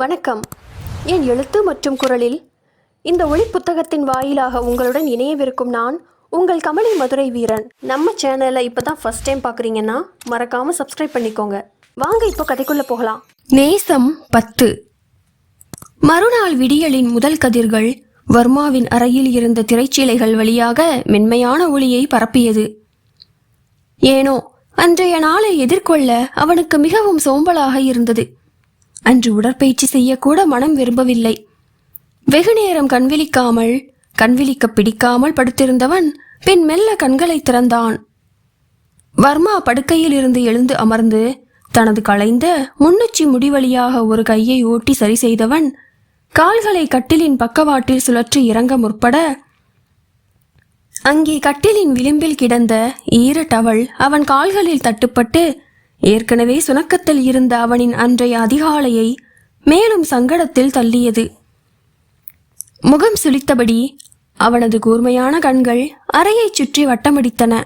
வணக்கம். என் எழுத்து மற்றும் குரலில் இந்த ஒளி புத்தகத்தின் வாயிலாக உங்களுடன் இணையவிருக்கும் நான் உங்கள் கமலி மதுரை வீரன். நம்ம சேனலை இப்போ தான் ஃபஸ்ட் டைம் பார்க்குறீங்கன்னா மறக்காமல் சப்ஸ்கிரைப் பண்ணிக்கோங்க. வாங்க இப்போ கதைக்குள்ளே போகலாம். நேசம் பத்து. மறுநாள் விடியலின் முதல் கதிர்கள் வர்மாவின் அறையில் இருந்த திரைச்சீலைகள் வழியாக மென்மையான ஒளியை பரப்பியது. ஏனோ அன்றைய நாளை எதிர்கொள்ள அவனுக்கு மிகவும் சோம்பலாக இருந்தது. அன்று உடற்பயிற்சி செய்யக்கூட மனம் விரும்பவில்லை. வெகு நேரம் கண்விழிக்காமல் கண்விழிக்க பிடிக்காமல் படுத்திருந்தவன் பின் மெல்ல கண்களை திறந்தான். வர்மா படுக்கையில் இருந்து எழுந்து அமர்ந்து தனது களைந்த முன்னுச்சி முடிவழியாக ஒரு கையை ஓட்டி சரி செய்தவன் கால்களை கட்டிலின் பக்கவாட்டில் சுழற்றி இறங்க முற்பட அங்கே கட்டிலின் விளிம்பில் கிடந்த ஈர டவல் அவன் கால்களில் தட்டுப்பட்டு ஏற்கனவே சுணக்கத்தில் இருந்த அவனின் அன்றைய அதிகாலையை மேலும் சங்கடத்தில் தள்ளியது. முகம் சுளித்தபடி அவனது கூர்மையான கண்கள் அறையைச் சுற்றி வட்டமடித்தன.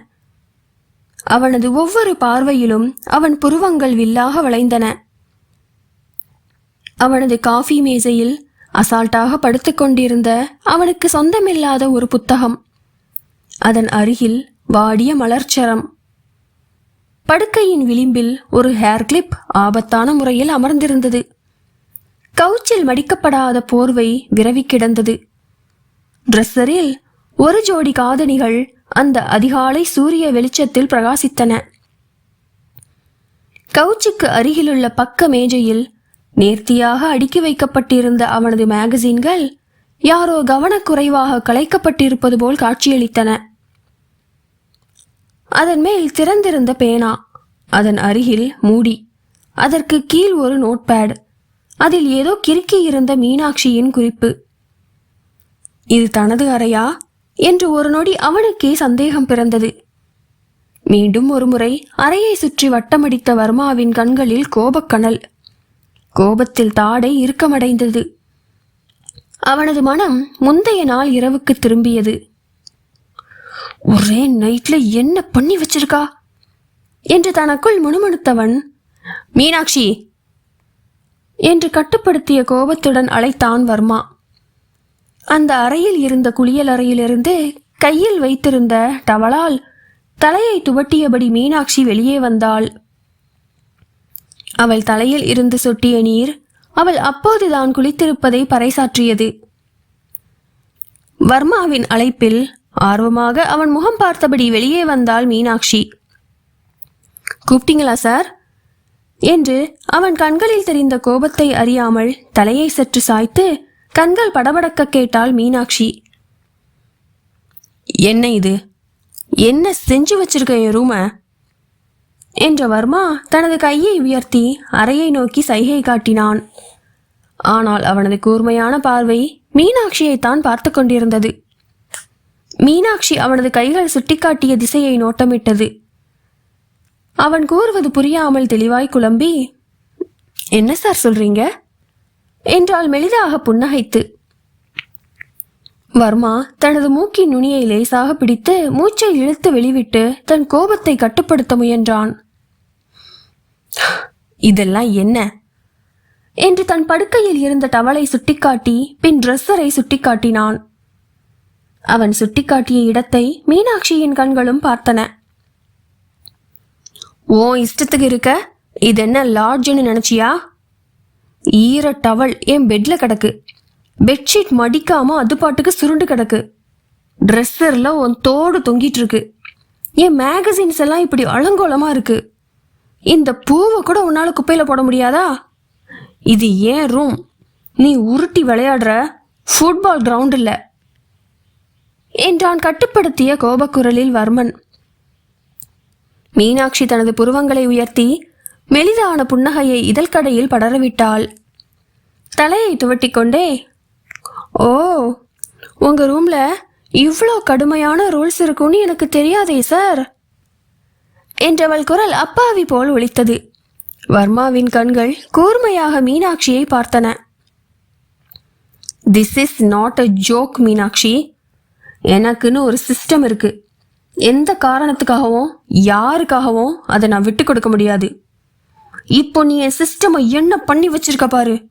அவனது ஒவ்வொரு பார்வையிலும் அவன் புருவங்கள் வில்லாக வளைந்தன. அவனது காஃபி மேசையில் அசால்ட்டாக படுத்துக்கொண்டிருந்த அவனுக்கு சொந்தமில்லாத ஒரு புத்தகம். அதன் அருகில் வாடிய மலர்ச்சரம். படுக்கையின் விளிம்பில் ஒரு ஹேர் கிளிப் ஆபத்தான முறையில் அமர்ந்திருந்தது. கவுச்சில் மடிக்கப்படாத போர்வை விரவி கிடந்தது. ட்ரெஸ்ஸரில் ஒரு ஜோடி காதணிகள் அந்த அதிகாலை சூரிய வெளிச்சத்தில் பிரகாசித்தன. கவுச்சுக்கு அருகிலுள்ள பக்க மேஜையில் நேர்த்தியாக அடுக்கி வைக்கப்பட்டிருந்த அவனது மேகசின்கள் யாரோ கவனக்குறைவாக கலைக்கப்பட்டிருப்பது போல் காட்சியளித்தன. அதன் மேல் திறந்திருந்த பேனா. அதன் அருகில் மூடி. அதற்கு கீழ் ஒரு நோட்பேடு. அதில் ஏதோ கிறுக்கி இருந்த மீனாட்சியின் குறிப்பு. இது தனது அறையா? என்று ஒரு நொடி அவனுக்கே சந்தேகம் பிறந்தது. மீண்டும் ஒருமுறை அறையை சுற்றி வட்டமடித்த வர்மாவின் கண்களில் கோபக்கனல் கோபத்தில் தாடை இறுக்கமடைந்தது. அவனது மனம் முந்தைய நாள் இரவுக்கு திரும்பியது. ஒரே நைட்ல என்ன பண்ணி வச்சிருக்கா? என்று தனக்குள் முணுமுணுத்தவன் மீனாட்சி! என்று கட்டுப்படுத்திய கோபத்துடன் அழைத்தான் வர்மா. அந்த அறையில் இருந்த குளியல் அறையிலிருந்து கையில் வைத்திருந்த டவலால் தலையை துவட்டியபடி மீனாட்சி வெளியே வந்தாள். அவள் தலையில் இருந்து சொட்டிய நீர் அவள் அப்போதுதான் குளித்திருப்பதை பறைசாற்றியது. வர்மாவின் அழைப்பில் ஆர்வமாக அவன் முகம் பார்த்தபடி வெளியே வந்தாள் மீனாட்சி. கூப்பிட்டீங்களா சார்? என்று அவன் கண்களில் தெரிந்த கோபத்தை அறியாமல் தலையை சற்று சாய்த்து கண்கள் படபடக்க கேட்டாள் மீனாட்சி. என்ன இது? என்ன செஞ்சு வச்சிருக்க என் ரூம? என்ற வர்மா தனது கையை உயர்த்தி அறையை நோக்கி சைகை காட்டினான். ஆனால் அவனது கூர்மையான பார்வை மீனாட்சியைத்தான் பார்த்து கொண்டிருந்தது. மீனாட்சி அவனது கைகள் சுட்டிக்காட்டிய திசையை நோட்டமிட்டது. அவன் கூறுவது புரியாமல் தெளிவாய் குழம்பி என்ன சார் சொல்றீங்க? என்றால் மெலிதாக புன்னகைத்து வர்மா தனது மூக்கின் நுனியை லேசாக பிடித்து மூச்சை இழுத்து வெளிவிட்டு தன் கோபத்தை கட்டுப்படுத்த முயன்றான். இதெல்லாம் என்ன? என்று தன் படுக்கையில் இருந்த டவலை சுட்டிக்காட்டி பின் ட்ரெஸ்ஸரை சுட்டிக்காட்டினான். அவன் சுட்டிக்காட்டிய இடத்தை மீனாட்சியின் கண்களும் பார்த்தன. ஓ இஷ்டத்துக்கு இருக்க? இது என்ன லாட்ஜ்னு நினைச்சியா? ஈர டவல் என் பெட்ல கிடக்கு. பெட்ஷீட் மடிக்காம அது பாட்டுக்கு சுருண்டு கிடக்கு. ட்ரெஸ்ஸர்ல உன் தோடு தொங்கிட்டு இருக்கு. என் மேகசின்ஸ் எல்லாம் இப்படி அலங்கோலமா இருக்கு. இந்த பூவை கூட உன்னால குப்பையில போட முடியாதா? இது ஏன் ரூம் நீ உருட்டி விளையாடுற? ஃபுட்பால் கிரவுண்ட் இல்லை. என்றான் கட்டுப்படுத்திய கோபக்குரலில் வர்மன். மீனாட்சி தனது புருவங்களை உயர்த்தி மெலிதான புன்னகையை இதழ்கடையில் படரவிட்டாள். தலையை துவட்டிக்கொண்டே ஓ உங்க ரூம்ல இவ்வளோ கடுமையான ரூல்ஸ் இருக்கும்னு எனக்கு தெரியாதே சார் என்றவள் குரல் அப்பாவி போல் ஒழித்தது வர்மாவின் கண்கள் கூர்மையாக மீனாட்சியை பார்த்தன. This is not a joke Meenakshi. எனக்குன்னு ஒரு சிஸ்டம் இருக்கு. எந்த காரணத்துக்காகவும் யாருக்காகவும் அதை நான் விட்டு கொடுக்க முடியாது. இப்போ நீ என் சிஸ்டமை என்ன பண்ணி வச்சிருக்க பாரு?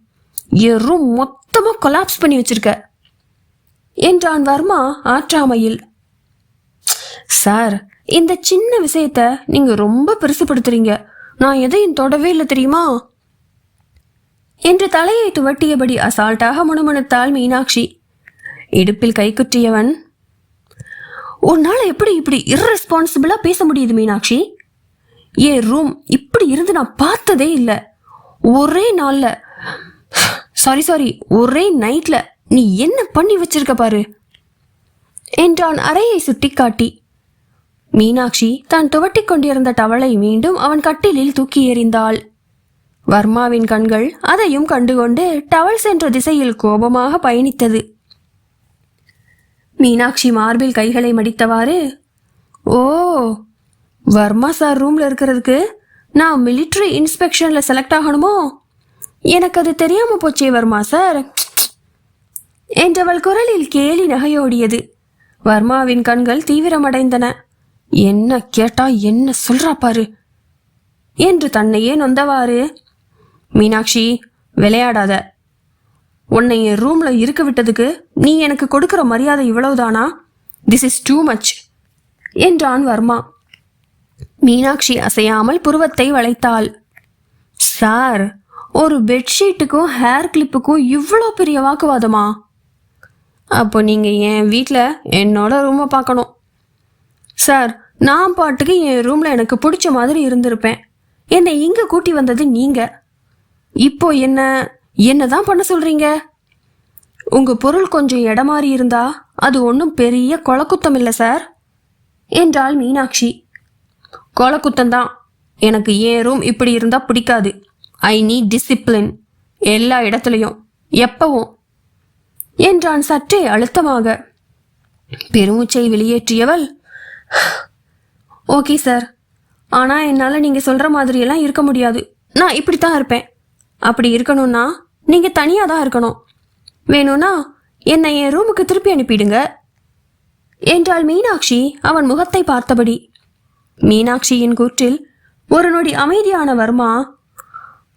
என் ரூம் கொலாப்ஸ் பண்ணி வச்சிருக்க. என்றான் வர்மா ஆற்றாமையில். சார் இந்த சின்ன விஷயத்த நீங்க ரொம்ப பெருசுப்படுத்துறீங்க. நான் எதையும் தொடவே இல்லை தெரியுமா? என்று தலையை துவட்டியபடி அசால்ட்டாக முணுமுணுத்தாள் மீனாட்சி. இடுப்பில் கைக்குற்றியவன் உன்னால எப்படி இப்படி இர்ரெஸ்பான்சிபிளா பேச முடியுது மீனாட்சி? என் ரூம் இப்படி இருந்து நான் பார்த்ததே இல்லை. ஒரே நாள்ல சாரி சாரி ஒரே நைட்ல நீ என்ன பண்ணி வச்சிருக்க பாரு? என்றான் அறையை சுட்டிக்காட்டி மீனாட்சி தான் துவட்டிக் கொண்டிருந்த டவளை மீண்டும் அவன் கட்டிலில் தூக்கி எறிந்தாள். வர்மாவின் கண்கள் அதையும் கண்டுகொண்டு டவல் சென்ற திசையில் கோபமாக பயணித்தது. மீனாட்சி மார்பில் கைகளை மடித்தவாறு ஓ வர்மா சார் ரூம்ல இருக்கிறதுக்கு நான் மிலிட்ரி இன்ஸ்பெக்ஷன்ல செலக்ட் ஆகணுமோ? எனக்கு அது தெரியாம போச்சே வர்மா சார். என்றவள் குரலில் கேலி நகையோடியது. வர்மாவின் கண்கள் தீவிரமடைந்தன. என்ன கேட்டா என்ன சொல்றா பாரு என்று தன்னையே நொந்தவாறு மீனாட்சி விளையாடாத. உன்னை என் ரூம்ல இருக்க விட்டதுக்கு நீ எனக்கு கொடுக்கிற மரியாதை இவ்வளவுதானா? திஸ் இஸ் டூ மச் என்றான் வர்மா. மீனாட்சி அசையாமல் புருவத்தை வளைத்தாள். சார் ஒரு பெட்ஷீட்டுக்கும் ஹேர் கிளிப்புக்கும் இவ்வளோ பெரிய வாக்குவாதமா? அப்போ நீங்கள் என் வீட்டில் என்னோட ரூமை பார்க்கணும். சார் நான் பாட்டுக்கு என் ரூமில் எனக்கு பிடிச்ச மாதிரி இருந்திருப்பேன். என்னை இங்கே கூட்டி வந்தது நீங்கள் இப்போ என்ன? என்னதான் பண்ண சொல்றீங்க? உங்க பொருள் கொஞ்சம் இடமாறி இருந்தா அது ஒன்றும் பெரிய கொலக்குத்தம் இல்லை சார். என்றாள் மீனாட்சி. கொலக்குத்தம் தான். எனக்கு ஏறும் ரூம் இப்படி இருந்தா பிடிக்காது. ஐ நீட் டிசிப்ளின் எல்லா இடத்துலையும். எப்பவும். என்றான் சற்றே அழுத்தமாக. பெருமூச்சை வெளியேற்றியவள் ஓகே சார். ஆனால் என்னால் நீங்கள் சொல்கிற மாதிரியெல்லாம் இருக்க முடியாது. நான் இப்படி தான் இருப்பேன். அப்படி இருக்கணும்னா நீங்கள் தனியாக தான் இருக்கணும். வேணும்னா என்னை என் ரூமுக்கு திருப்பி அனுப்பிடுங்க. என்றாள் மீனாட்சி அவன் முகத்தை பார்த்தபடி. மீனாட்சியின் கூற்றில் ஒரு நொடி அமைதியான வர்மா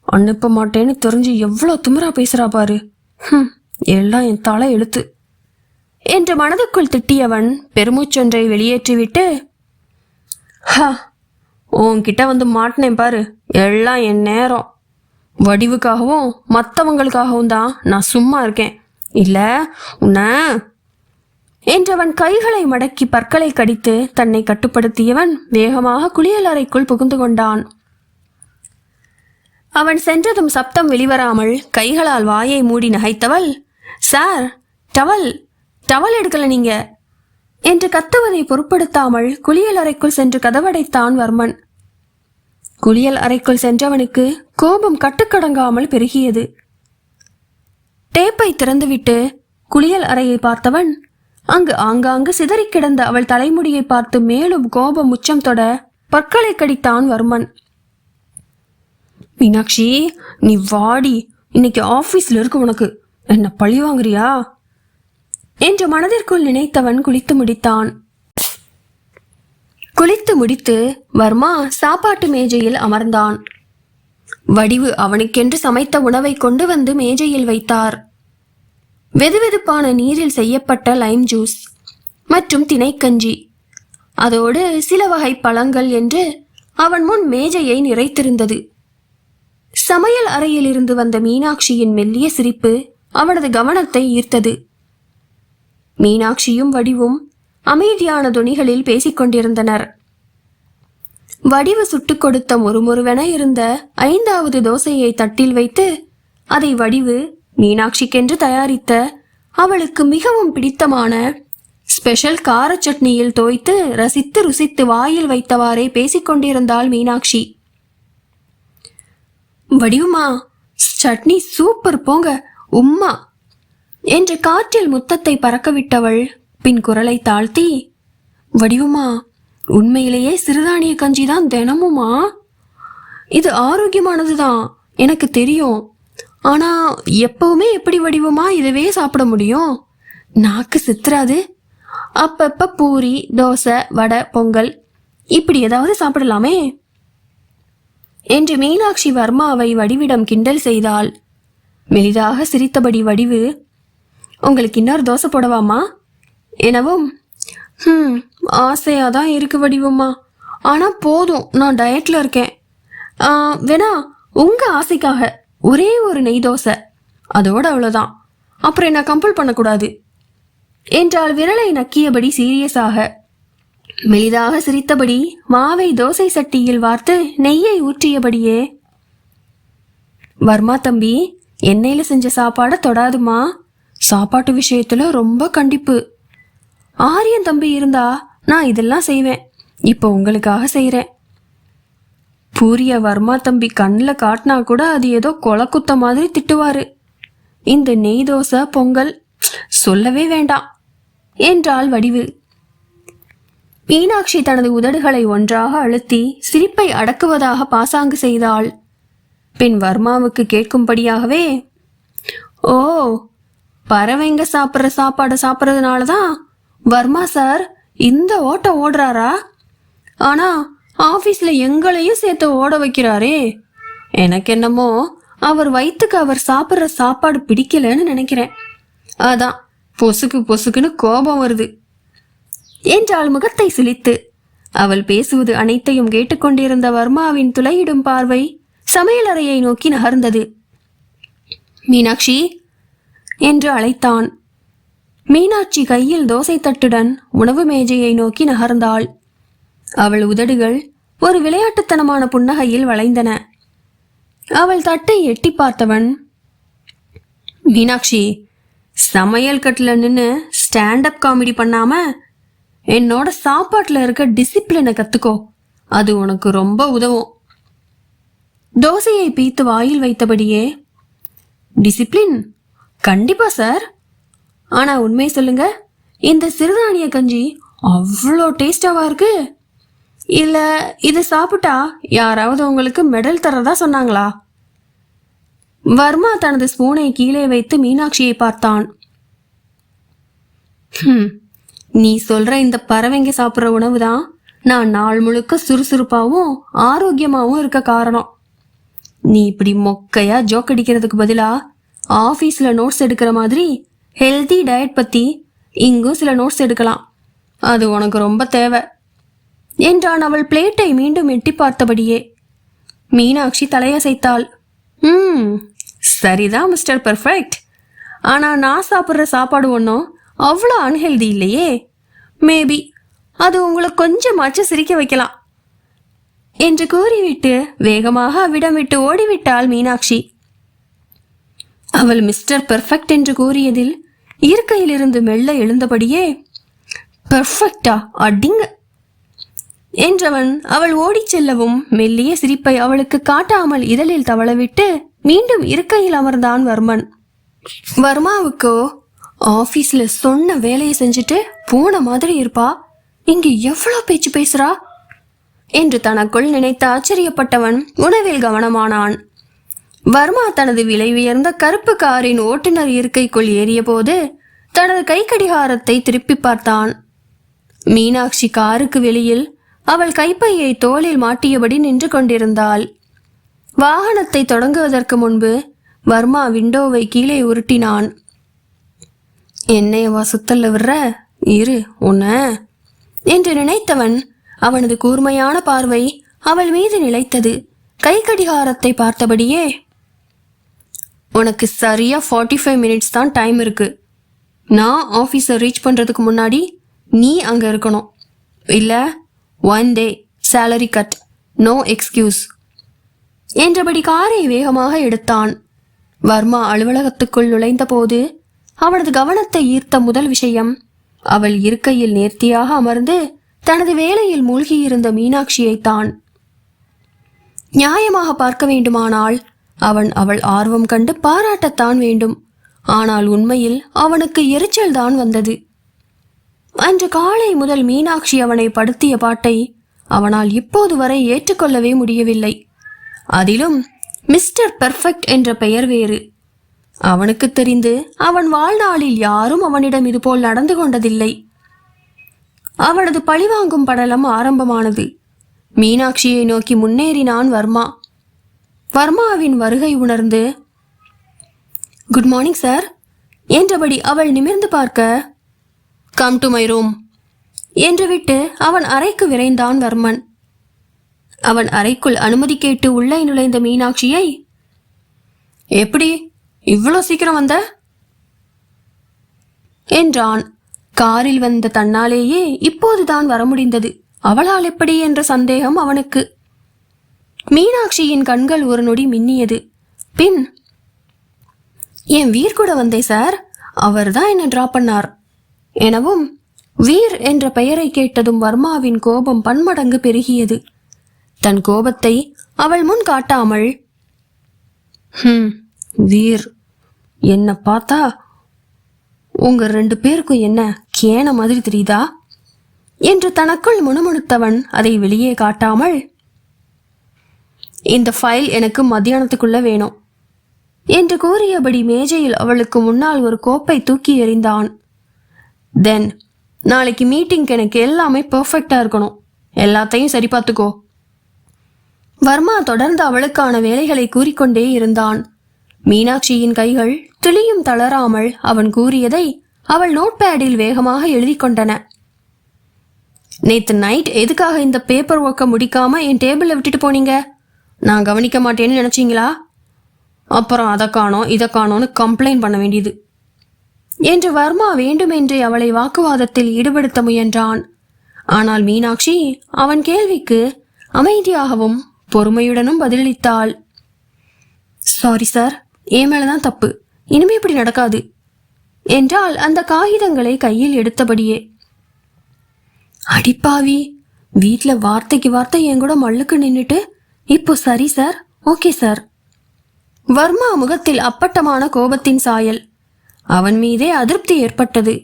அனுப்ப மாட்டேன்னு தெரிஞ்சு எவ்வளோ திமிரா பேசுறா பாரு. ஹம், எல்லாம் என் தலை எழுத்து. என்று மனதுக்குள் திட்டியவன் பெருமூச்சொன்றை வெளியேற்றிவிட்டு ஹா உன்கிட்ட வந்து மாட்டினேன் பாரு. எல்லாம் என் நேரம். வடிவுக்காகவும் மற்றவங்களுக்காகவும் தான் நான் சும்மா இருக்கேன். இல்லை உன்ன என்றவன் கைகளை மடக்கி பற்களை கடித்து தன்னை கட்டுப்படுத்தியவன் வேகமாக குளியலறைக்குள் புகுந்து கொண்டான். அவன் சென்றதும் சப்தம் வெளிவராமல் கைகளால் வாயை மூடி நகைத்தவள் சார் டவல் டவல் எடுக்கல நீங்க என்று கத்துவதை பொருட்படுத்தாமல் குளியல் அறைக்குள் சென்று கதவடைத்தான் வர்மன். குளியல் அறைக்குள் சென்றவனுக்கு கோபம் கட்டுக்கடங்காமல் பெருகியது. டேப்பை திறந்துவிட்டு குளியல் அறையை பார்த்தவன் அங்கு ஆங்காங்கு சிதறி கிடந்த அவள் தலைமுடியை பார்த்து மேலும் கோபம் உச்சம் தொட பற்களை கடித்தான் வர்மன். மீனாட்சி நீ வாடி. இன்னைக்கு ஆபீஸ்ல இருக்கு உனக்கு. என்ன பழி வாங்குறியா? என்று மனதிற்குள் நினைத்தவன் குளித்து முடித்தான். குளித்து முடித்து வர்மா சாப்பாட்டு மேஜையில் அமர்ந்தான். வடிவு அவனுக்கென்று சமைத்த உணவை கொண்டு வந்து மேஜையில் வைத்தார். வெதுவெதுப்பான நீரில் செய்யப்பட்ட லைம் ஜூஸ் மற்றும் தினைக்கஞ்சி அதோடு சில வகை பழங்கள் என்று அவன் முன் மேஜையை நிறைத்திருந்தது. சமையல் அறையிலிருந்து வந்த மீனாட்சியின் மெல்லிய சிரிப்பு அவனது கவனத்தை ஈர்த்தது. மீனாட்சியும் வடிவும் அமைதியான துணிகளில் பேசிக்கொண்டிருந்தனர் வடிவு சுட்டுக் கொடுத்த முறுமுறுவென இருந்த ஐந்தாவது தோசையை தட்டில் வைத்து அதை வடிவு மீனாட்சிக்கென்று தயாரித்த அவளுக்கு மிகவும் பிடித்தமான ஸ்பெஷல் கார சட்னியில் தோய்த்து ரசித்து ருசித்து வாயில் வைத்தவாறே பேசிக்கொண்டிருந்தாள் மீனாட்சி. வடிவுமா சட்னி சூப்பர் போங்க உம்மா என்று காற்றில் முத்தத்தை பறக்கவிட்டவள் பின் குரலை தாழ்த்தி வடிவுமா உண்மையிலேயே சிறுதானிய கஞ்சி தான் தினமுமா? இது ஆரோக்கியமானது தான் எனக்கு தெரியும். ஆனா எப்பவுமே எப்படி வடிவமா? இதுவே சாப்பிட முடியும். நாக்கு சித்துறாது அப்பப்ப பூரி தோசை வடை பொங்கல் இப்படி ஏதாவது சாப்பிடலாமே? என்று மீனாட்சி வர்மாவை வடிவிடம் கிண்டல் செய்தாள். மெலிதாக சிரித்தபடி வடிவு. உங்களுக்கு இன்னொரு தோசை போடவாமா? எனவும் ம் ஆசையாக தான் இருக்கு வடிவம்மா. ஆனால் போதும் நான் டயட்டில் இருக்கேன். வேணா உங்கள் ஆசைக்காக ஒரே ஒரு நெய் தோசை. அதோட அவ்வளோதான் அப்புறம் என்ன கம்பல் பண்ணக்கூடாது? என்றால் விரலை நக்கியபடி சீரியஸாக. மெலிதாக சிரித்தபடி மாவை தோசை சட்டியில் வார்த்து நெய்யை ஊற்றியபடியே வர்மா தம்பி எண்ணெயில் செஞ்ச சாப்பாடை தொடாதுமா. சாப்பாட்டு விஷயத்துல ரொம்ப கண்டிப்பு. ஆரியன் தம்பி இருந்தா நான் இதெல்லாம் செய்வேன். இப்போ உங்களுக்காக செய்கிறேன் பூரிய வர்மா தம்பி கண்ணில் காட்டினா கூட அது ஏதோ கொலக்குத்த மாதிரி திட்டுவாரு. இந்த நெய் தோசை பொங்கல் சொல்லவே வேண்டாம். என்றாள் வடிவு. மீனாட்சி தனது உதடுகளை ஒன்றாக அழுத்தி சிரிப்பை அடக்குவதாக பாசாங்கு செய்தாள். பின் வர்மாவுக்கு கேட்கும்படியாகவே ஓ பறவைங்க சாப்பிட்ற சாப்பாடை சாப்பிட்றதுனால தான் வர்மா சார் இந்த ஓட்டம் ஓடுறாரா? ஆனா ஆபீஸ்ல எங்களையும் சேர்த்து ஓட வைக்கிறாரே. எனக்கு என்னமோ அவர் வயிற்றுக்கு அவர் சாப்பிட்ற சாப்பாடு பிடிக்கலன்னு நினைக்கிறேன். அதான் பொசுக்கு பொசுக்குன்னு கோபம் வருது. என்றாள் முகத்தை சிலித்து. அவள் பேசுவது அனைத்தையும் கேட்டுக்கொண்டிருந்த வர்மாவின் துளையிடும் பார்வை சமையலறையை நோக்கி நகர்ந்தது. மீனாட்சி என்று அழைத்தான். மீனாட்சி கையில் தோசை தட்டுடன் உணவு மேஜையை நோக்கி நகர்ந்தாள். அவள் உதடுகள் ஒரு விளையாட்டுத்தனமான புன்னகையில் வளைந்தன. அவள் தட்டை எட்டி பார்த்தவன் மீனாட்சி சமையல் கட்டில் நின்று ஸ்டாண்டப் காமெடி பண்ணாம என்னோட சாப்பாட்டில் இருக்க டிசிப்ளினை கத்துக்கோ. அது உனக்கு ரொம்ப உதவும். தோசையை பீத்து வாயில் வைத்தபடியே டிசிப்ளின்? கண்டிப்பா சார். ஆனா உண்மையை சொல்லுங்க. இந்த சிறுதானிய கஞ்சி அவ்வளோ டேஸ்டாவா இருக்கு? இல்ல இது சாப்பிட்டா யாராவது உங்களுக்கு மெடல் தரதா சொன்னாங்களா? வர்மா தனது ஸ்பூனை கீழே வைத்து மீனாட்சியை பார்த்தான். நீ சொல்ற இந்த பறவைங்க சாப்பிட்ற உணவு தான் நான் நாள் முழுக்க சுறுசுறுப்பாகவும் ஆரோக்கியமாகவும் இருக்க காரணம். நீ இப்படி மொக்கையா ஜோக் அடிக்கிறதுக்கு பதிலா ஆஃபீஸில் நோட்ஸ் எடுக்கிற மாதிரி ஹெல்தி டயட் பற்றி இங்கும் சில நோட்ஸ் எடுக்கலாம். அது உனக்கு ரொம்ப தேவை. என்றான் அவள் பிளேட்டை மீண்டும் எட்டி பார்த்தபடியே. மீனாட்சி தலையசைத்தாள். ம் சரிதான் மிஸ்டர் பெர்ஃபெக்ட் ஆனால் நான் சாப்பிட்ற சாப்பாடு ஒன்றும் அவ்வளோ அன்ஹெல்தி இல்லையே. மேபி அது உங்களை கொஞ்சமாச்சும் சிரிக்க வைக்கலாம். என்று கூறிவிட்டு வேகமாக அவ்விடம் விட்டு ஓடிவிட்டாள் மீனாட்சி. அவள் மிஸ்டர் பெர்ஃபெக்ட் என்று கூறியதில் இருக்கையிலிருந்து மெல்ல எழுந்தபடியே பெர்ஃபெக்டா அடிங்க. என்றவன் அவள் ஓடிச் செல்லவும் மெல்லிய சிரிப்பை அவளுக்கு காட்டாமல் இதழில் தவளவிட்டு மீண்டும் இருக்கையில் அமர்ந்தான் வர்மன். வர்மாவுக்கோ? ஆபீஸ்ல சொன்ன வேலையை செஞ்சுட்டு போன மாதிரி இருப்பா. இங்க எவ்வளவு பேச்சு பேசுறா? என்று தனக்குள் நினைத்து ஆச்சரியப்பட்டவன் உணவில் கவனமானான். வர்மா தனது விலை உயர்ந்த கருப்பு காரின் ஓட்டுநர் இருக்கைக்குள் ஏறியபோது தனது கைக்கடிகாரத்தை திருப்பி பார்த்தான். மீனாட்சி காருக்கு வெளியில் அவள் கைப்பையை தோளில் மாட்டியபடி நின்று கொண்டிருந்தாள். வாகனத்தை தொடங்குவதற்கு முன்பு வர்மா விண்டோவை கீழே உருட்டினான். என்னையவா சுத்தல்ல விடுற? இரு உன்ன. என்று நினைத்தவன் அவனது கூர்மையான பார்வை அவள் மீது நிலைத்தது. கை கடிகாரத்தை பார்த்தபடியே உனக்கு சரியாக ஃபார்ட்டி ஃபைவ் மினிட்ஸ் தான் டைம் இருக்குது நான் ஆஃபீஸை ரீச் பண்ணுறதுக்கு முன்னாடி நீ அங்கே இருக்கணும். இல்லை one day salary cut no excuse என்றபடி காரை வேகமாக எடுத்தான். வர்மா அலுவலகத்துக்குள் நுழைந்தபோது அவனது கவனத்தை ஈர்த்த முதல் விஷயம் அவள் இருக்கையில் நேர்த்தியாக அமர்ந்து தனது வேலையில் மூழ்கியிருந்த மீனாட்சியைத்தான். நியாயமாக பார்க்க வேண்டுமானால் அவன் அவள் ஆர்வம் கண்டு பாராட்டத்தான் வேண்டும். ஆனால் உண்மையில் அவனுக்கு எரிச்சல் தான் வந்தது. அன்று காலை முதல் மீனாட்சி அவனை படுத்திய பாட்டை அவனால் இப்போது வரை ஏற்றுக்கொள்ளவே முடியவில்லை. அதிலும் மிஸ்டர் பெர்ஃபெக்ட் என்ற பெயர் வேறு. அவனுக்கு தெரிந்து அவன் வாழ்நாளில் யாரும் அவனிடம் இதுபோல் நடந்து கொண்டதில்லை. அவனது பழிவாங்கும் படலம் ஆரம்பமானது. மீனாட்சியை நோக்கி முன்னேறினான் வர்மா. வர்மாவின் வருகை உணர்ந்து குட் மார்னிங் சார் என்றபடி அவள் நிமிர்ந்து பார்க்க கம் டு மை ரூம் என்று விட்டு அவன் அறைக்கு விரைந்தான் வர்மன். அவன் அறைக்குள் அனுமதி கேட்டு உள்ளே நுழைந்த மீனாட்சியை எப்படி? இவ்வளோ சீக்கிரம் வந்த? என்றான். காரில் வந்த தன்னாலேயே இப்போதுதான் வர முடிந்தது. அவளால் எப்படி என்ற சந்தேகம் அவனுக்கு. மீனாட்சியின் கண்கள் ஒரு நொடி மின்னியது. பின் என் வீர் கூட வந்தேன் சார். அவர் தான் என்ன டிராப் பண்ணார். எனவும் வீர் என்ற பெயரை கேட்டதும் வர்மாவின் கோபம் பன்மடங்கு பெருகியது. தன் கோபத்தை அவள் முன் காட்டாமல் ஹம் வீர் என்ன பார்த்தா உங்க ரெண்டு பேருக்கும் என்ன கேன மாதிரி தெரியுதா? என்று தனக்குள் முணுமுணுத்தவன் அதை வெளியே காட்டாமல் இந்த ஃபைல் எனக்கு மத்தியானத்துக்குள்ள வேணும். என்று கூறியபடி மேஜையில் அவளுக்கு முன்னால் ஒரு கோப்பை தூக்கி எறிந்தான். தென் நாளைக்கு மீட்டிங்க்கு எனக்கு எல்லாமே பெர்ஃபெக்டா இருக்கணும். எல்லாத்தையும் சரி பார்த்துக்கோ. வர்மா தொடர்ந்து அவளுக்கான வேலைகளை கூறிக்கொண்டே இருந்தான். மீனாட்சியின் கைகள் துளியும் தளராமல் அவன் கூறியதை அவள் நோட்பேடில் வேகமாக எழுதி கொண்டன. நேத்து நைட் எதுக்காக இந்த பேப்பர் ஒர்க்கை முடிக்காம என் டேபிளில் விட்டுட்டு போனீங்க? நான் கவனிக்க மாட்டேன்னு நினச்சிங்களா? அப்புறம் அதை காணோம் இதை காணோன்னு கம்ப்ளைண்ட் பண்ண வேண்டியது. என்று வர்மா வேண்டுமென்றே அவளை வாக்குவாதத்தில் ஈடுபடுத்த முயன்றான். ஆனால் மீனாட்சி அவன் கேள்விக்கு அமைதியாகவும் பொறுமையுடனும் பதிலளித்தாள். சாரி சார் என் மேலதான் தப்பு. இனிமே இப்படி நடக்காது. என்றால் அந்த காகிதங்களை கையில் எடுத்தபடியே. அடிப்பாவி. வீட்டில் வார்த்தைக்கு வார்த்தை என் கூட மல்லுக்கு நின்றுட்டு இப்போ சரி சார். Okay sir. வர்மா முகத்தில் அப்பட்டமான கோபத்தின் சாயல். அவன் மீதே அதிருப்தி ஏற்பட்டது.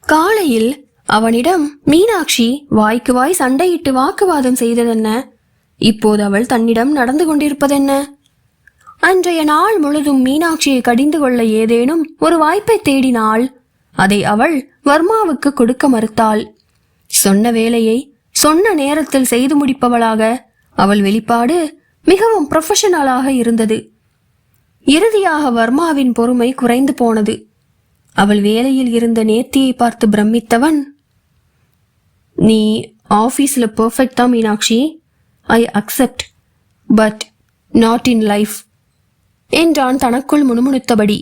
காலையில் அவனிடம் மீனாட்சி வாய்க்கு வாய் சண்டையிட்டு வாக்குவாதம் செய்ததென்ன? இப்போது அவள் தன்னிடம் நடந்து கொண்டிருப்பதென்ன? அன்றைய நாள் முழுதும் மீனாட்சியை கடிந்து கொள்ள ஏதேனும் ஒரு வாய்ப்பை தேடினாள் அதை அவள் வர்மாவுக்கு கொடுக்க மறுத்தாள். சொன்ன வேலையை சொன்ன நேரத்தில் செய்து முடிப்பவளாக அவள் வெளிப்பாடு மிகவும் ப்ரொஃபஷனலாக இருந்தது. இறுதியாக வர்மாவின் பொறுமை குறைந்து போனது. அவள் வேலையில் இருந்த நேர்த்தியை பார்த்து பிரமித்தவன் நீ ஆஃபீஸில் பர்ஃபெக்ட் தான் Meenakshi. I accept but not in life என்றான் தனக்குள் முணுமுணுத்தபடி.